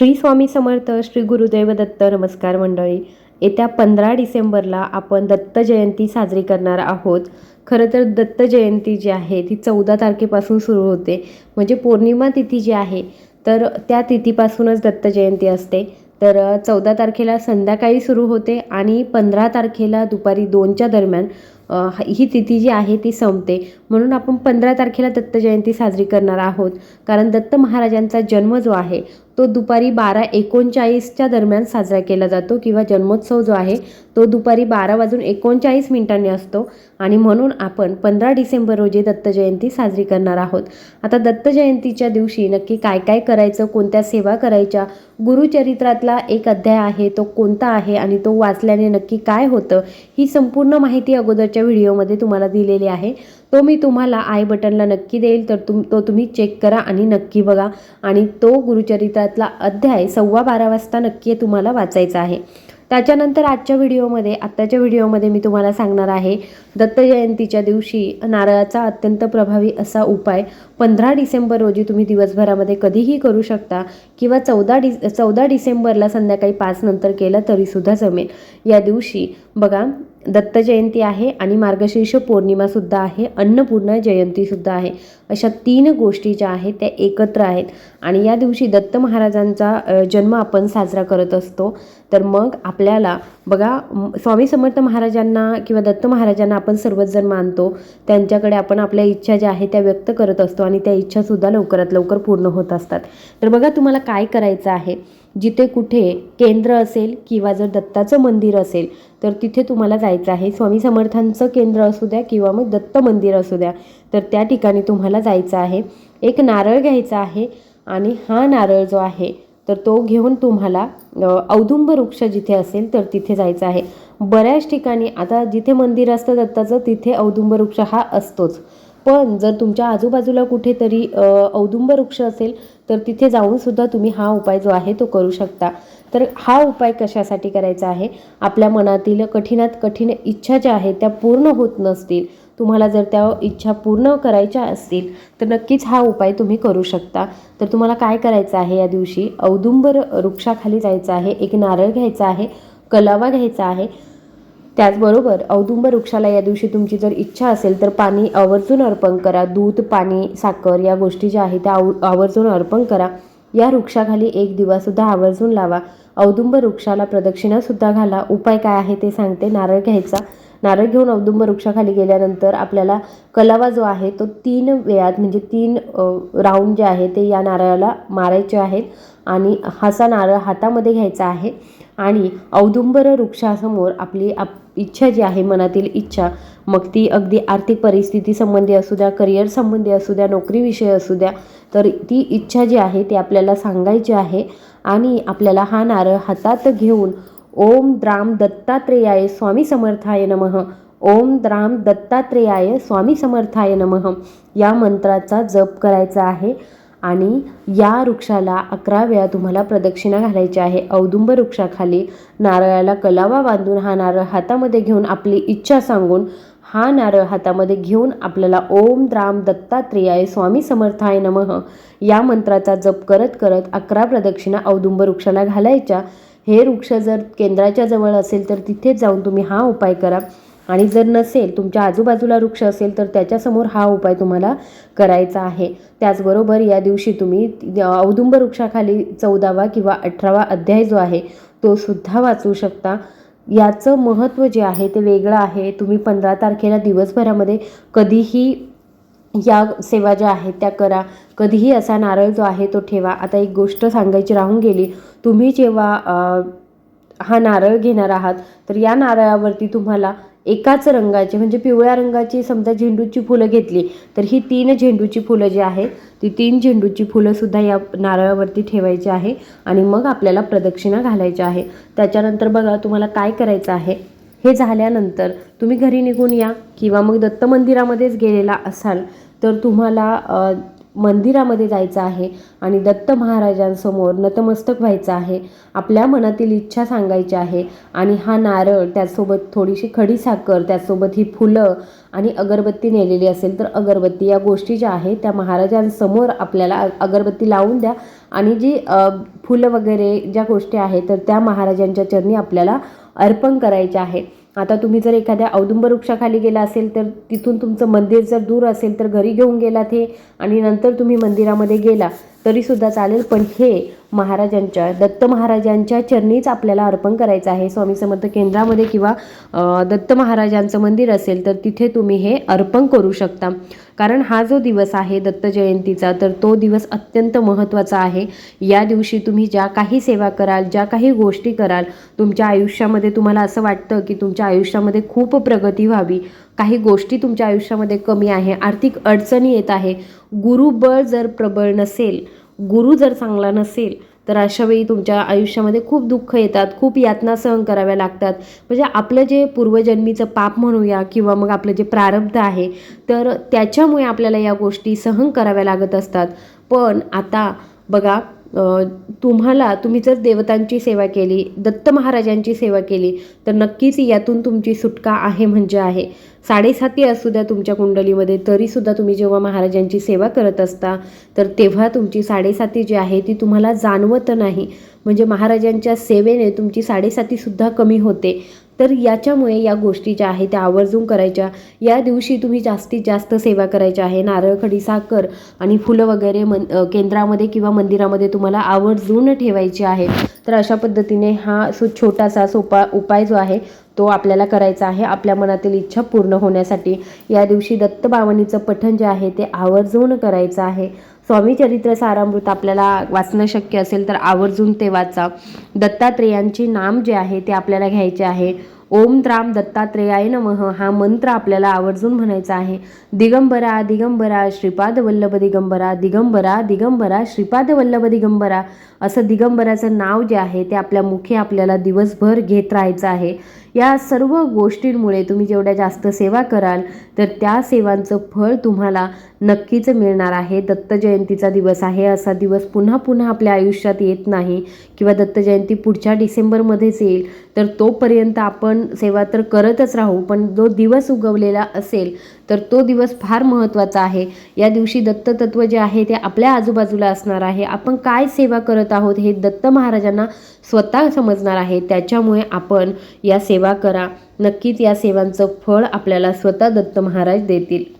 श्री स्वामी समर्थ श्री गुरुदेव दत्त नमस्कार मंडळी. येत्या पंधरा डिसेंबरला आपण दत्त जयंती साजरी करणार आहोत. खरं तर दत्त जयंती जी आहे ती चौदा तारखेपासून सुरू होते. म्हणजे पौर्णिमा तिथी जी आहे तर त्या तिथीपासूनच दत्त जयंती असते. तर चौदा तारखेला संध्याकाळी सुरू होते आणि पंधरा तारखेला दुपारी दोनच्या दरम्यान ही तिथी जी आहे ती संपते. म्हणून आपण पंधरा तारखेला दत्त जयंती साजरी करणार आहोत. कारण दत्त महाराजांचा जन्म जो आहे तो दुपारी बारा एकोणचाळीसच्या दरम्यान साजरा केला जातो किंवा जन्मोत्सव जो आहे तो दुपारी बारा वाजून एकोणचाळीस मिनिटांनी असतो. आणि म्हणून आपण पंधरा डिसेंबर रोजी दत्त जयंती साजरी करणार आहोत. आता दत्त जयंतीच्या दिवशी नक्की काय काय करायचं कोणत्या सेवा करायच्या गुरुचरित्रातला एक अध्याय आहे तो कोणता आहे आणि तो वाचल्याने नक्की काय होतं ही संपूर्ण माहिती अगोदरच्या व्हिडिओमध्ये तुम्हाला दिलेली आहे. तो मी तुम्हाला आय बटनला नक्की देईल तर तुम तो तुम्ही चेक करा आणि नक्की बघा. आणि तो गुरुचरित्रातला अध्याय सव्वा बारा वाजता नक्की तुम्हाला वाचायचा आहे. त्याच्यानंतर आजच्या व्हिडिओमध्ये आत्ताच्या व्हिडिओमध्ये मी तुम्हाला सांगणार आहे दत्त जयंतीच्या दिवशी नारळाचा अत्यंत प्रभावी असा उपाय पंधरा डिसेंबर रोजी तुम्ही दिवसभरामध्ये कधीही करू शकता किंवा चौदा डि चौदा डिसेंबरला संध्याकाळी पाच नंतर केलं तरीसुद्धा जमेल. या दिवशी बघा दत्त जयंती आहे आणि मार्गशीर्ष पौर्णिमासुद्धा आहे अन्नपूर्णा जयंतीसुद्धा आहे. अशा तीन गोष्टी ज्या आहेत त्या एकत्र आहेत. आणि या दिवशी दत्त महाराजांचा जन्म आपण साजरा करत असतो. तर मग आपल्याला बघा स्वामी समर्थ महाराजांना किंवा दत्त महाराजांना आपण सर्वच जण मानतो. त्यांच्याकडे आपण आपल्या इच्छा ज्या आहेत त्या व्यक्त करत असतो आणि त्या इच्छासुद्धा लवकरात लवकर पूर्ण होत असतात. तर बघा तुम्हाला काय करायचं आहे. जिथे कुठे केंद्र असेल किंवा जर दत्ताचं मंदिर असेल तर तिथे तुम्हाला जायचं आहे. स्वामी समर्थांचं केंद्र असू द्या किंवा मग दत्त मंदिर असू द्या तर त्या ठिकाणी तुम्हाला जायचं आहे. एक नारळ घ्यायचा आहे आणि हा नारळ जो आहे तर तो घेऊन तुम्हाला औदुंब वृक्ष जिथे असेल तर तिथे जायचं आहे. बऱ्याच ठिकाणी आता जिथे मंदिर असतं दत्ताचं तिथे औदुंब वृक्ष हा असतोच. पण जर तुमच्या आजूबाजूला कुठेतरी औदुंब वृक्ष असेल तर तिथे जाऊनसुद्धा तुम्ही हा उपाय जो आहे तो करू शकता. तर हा उपाय कशासाठी करायचा आहे? आपल्या मनातील कठीणात कठीण इच्छा ज्या आहेत त्या पूर्ण होत नसतील. तुम्हाला जर त्या इच्छा पूर्ण करायच्या असतील तर नक्कीच हा उपाय तुम्ही करू शकता. तर तुम्हाला काय करायचं आहे या दिवशी? औदुंबर वृक्षाखाली जायचं आहे एक नारळ घ्यायचा आहे कलावा घ्यायचा आहे. त्याचबरोबर औदुंब वृक्षाला या दिवशी तुमची जर इच्छा असेल तर पाणी आवर्जून अर्पण करा. दूध पाणी साखर या गोष्टी ज्या आहेत त्या आव आवर्जून अर्पण करा. या वृक्षाखाली एक दिवासुद्धा आवर्जून लावा. औदुंब वृक्षाला प्रदक्षिणासुद्धा घाला. उपाय काय आहे ते सांगते. नारळ घ्यायचा. नारळ घेऊन औदुंब वृक्षाखाली गेल्यानंतर आपल्याला कलावा जो आहे तो तीन वेळात म्हणजे तीन राऊंड जे आहे ते या नारळाला मारायचे आहेत. आणि हासा नारळ हातामध्ये घ्यायचा आहे. आणि औदुंबर वृक्षासमोर आपली आप इच्छा जी आहे मनातील इच्छा मग ती अगदी आर्थिक परिस्थिती संबंधी असू द्या करिअर संबंधी असू द्या नोकरीविषयी असू द्या तर ती इच्छा जी आहे ती आपल्याला सांगायची आहे आणि आपल्याला हा नारळ हातात घेऊन ओम द्राम दत्तात्रेयाय स्वामी समर्थाय नमः. ओम द्राम दत्तात्रेयाय स्वामी समर्थाय नमः. या मंत्राचा जप करायचा आहे. आणि या वृक्षाला अकरा वेळा तुम्हाला प्रदक्षिणा घालायची आहे. औदुंब वृक्षाखाली नारळाला कलावा बांधून हा नारळ हातामध्ये घेऊन आपली इच्छा सांगून हा नारळ हातामध्ये घेऊन आपल्याला ओम द्राम दत्तात्रेयाय स्वामी समर्थाय नमः या मंत्राचा जप करत करत अकरा प्रदक्षिणा औदुंब वृक्षाला घालायच्या. हे वृक्ष जर केंद्राच्या जवळ असेल तर तिथेच जाऊन तुम्ही हा उपाय करा. आणि जर नसेल तुमच्या आजूबाजूला वृक्ष असेल तर त्याच्यासमोर हा उपाय तुम्हाला करायचा आहे. त्याचबरोबर या दिवशी तुम्ही औदुंब वृक्षाखाली चौदावा किंवा अठरावा अध्याय जो आहे तो सुद्धा वाचू शकता. याचं महत्त्व जे आहे ते वेगळं आहे. तुम्ही पंधरा तारखेला दिवसभरामध्ये कधीही या सेवा ज्या आहेत त्या करा. कधीही असा नारळ जो आहे तो ठेवा. आता एक गोष्ट सांगायची राहून गेली. तुम्ही जेव्हा हा नारळ घेणार आहात तर या नारळावरती तुम्हाला एकाच रंगाची म्हणजे पिवळ्या रंगाची समजा झेंडूची फुलं घेतली तर ही तीन झेंडूची फुलं जी आहेत ती तीन झेंडूची फुलंसुद्धा या नारळावरती ठेवायची आहे आणि मग आपल्याला प्रदक्षिणा घालायची आहे. त्याच्यानंतर बघा तुम्हाला काय करायचं आहे. हे झाल्यानंतर तुम्ही घरी निघून या किंवा मग दत्त मंदिरामध्येच गेलेला असाल तर तुम्हाला मंदिरामध्ये जायचं आहे आणि दत्त महाराजांसमोर नतमस्तक व्हायचं आहे आपल्या मनातील इच्छा सांगायची आहे आणि हा नारळ त्यासोबत थोडीशी खडीसाखर त्यासोबत ही फुलं आणि अगरबत्ती नेलेली असेल तर अगरबत्ती या गोष्टी ज्या आहेत त्या महाराजांसमोर आपल्याला अगरबत्ती लावून द्या आणि जी फुलं वगैरे ज्या गोष्टी आहेत तर त्या महाराजांच्या चरणी आपल्याला अर्पण करायच्या आहे आता तुम्ही जर एखाद्या औदुंब वृक्षाखाली गेला असेल तर तिथून तुमचं मंदिर जर दूर असेल तर घरी घेऊन गेलात हे. आणि नंतर तुम्ही मंदिरामध्ये गेला तरीसुद्धा चालेल. पण हे महाराजांच्या दत्त महाराजांच्या चरणीच आपल्याला अर्पण करायचं आहे. स्वामी समर्थ केंद्रामध्ये किंवा दत्त महाराजांचं मंदिर असेल तर तिथे तुम्ही हे अर्पण करू शकता. कारण हा जो दिवस आहे दत्त जयंतीचा तर तो दिवस अत्यंत महत्त्वाचा आहे. या दिवशी तुम्ही ज्या काही सेवा कराल ज्या काही गोष्टी कराल तुमच्या आयुष्यामध्ये तुम्हाला असं वाटतं की तुमच्या आयुष्यामध्ये खूप प्रगती व्हावी. काही गोष्टी तुमच्या आयुष्यामध्ये कमी आहे आर्थिक अडचणी येत आहे. गुरुबळ जर प्रबळ नसेल गुरु जर चांगला नसेल तर अशा वेळी तुमच्या आयुष्यामध्ये खूप दुःख येतात खूप यातना सहन कराव्या लागतात. म्हणजे आपलं जे पूर्वजन्मीचं पाप म्हणूया किंवा मग आपलं जे प्रारब्ध आहे तर त्याच्यामुळे आपल्याला या गोष्टी सहन कराव्या लागत असतात. पण आता बघा तुम्हाला तुम्ही जर देवतांची सेवा केली दत्त महाराजांची सेवा केली तर नक्कीच यातून तुमची सुटका आहे म्हणजे आहे. साडेसाती असू द्या तुमच्या कुंडलीमध्ये तरीसुद्धा तुम्ही जेव्हा महाराजांची सेवा करत असता तर तेव्हा तुमची साडेसाती जी आहे ती तुम्हाला जाणवत नाही. म्हणजे महाराजांच्या सेवेने तुमची साडेसातीसुद्धा कमी होते. तर याच्यामुळे या गोष्टी ज्या आहेत त्या आवर्जून करायच्या. या दिवशी तुम्ही जास्तीत जास्त सेवा करायच्या आहे. नारळ खडी साखर आणि फुलं वगैरे मन केंद्रामध्ये किंवा मंदिरामध्ये तुम्हाला आवर्जून ठेवायची आहे. तर अशा पद्धतीने हा सो छोटासा सोपा उपाय जो आहे तो आपल्याला करायचा आहे. आपल्या मनातील इच्छा पूर्ण होण्यासाठी या दिवशी दत्तबावनीचं पठण जे आहे ते आवर्जून करायचं आहे. स्वामी चरित्र सारामृत आपल्याला वाचणं शक्य असेल तर आवर्जून ते वाचा. दत्तात्रेयांचे नाम जे आहे ते आपल्याला घ्यायचे आहे. ओम त्राम दत्तात्रेयाय नमः हा मंत्र आपल्याला आवर्जून म्हणायचा आहे. दिगंबरा दिगंबरा श्रीपाद वल्लभ दिगंबरा दिगंबरा दिगंबरा श्रीपाद वल्लभ दिगंबरा असं दिगंबराचं नाव जे आहे ते आपल्या मुखी आपल्याला दिवसभर घेत राहायचं आहे. या सर्व गोष्टींमुळे तुम्ही जेवढ्या जास्त सेवा कराल तर त्या सेवांचं फळ तुम्हाला नक्कीच मिळणार आहे. दत्त जयंतीचा दिवस आहे. असा दिवस पुन्हा पुन्हा आपल्या आयुष्यात येत नाही किंवा दत्त जयंती पुढच्या डिसेंबरमध्येच येईल तर तोपर्यंत आपण सेवा तर करतच राहू पण जो दिवस उगवलेला असेल तर तो दिवस फार महत्त्वाचा आहे. या दिवशी दत्ततत्व जे आहे ते आपल्या आजूबाजूला असणार आहे. आपण काय सेवा करत आहोत हे दत्त महाराजांना स्वतः समजणार आहे. त्याच्यामुळे आपण या सेवा करा. नक्कीच या सेवांचं फळ आपल्याला स्वतः दत्त महाराज देतील.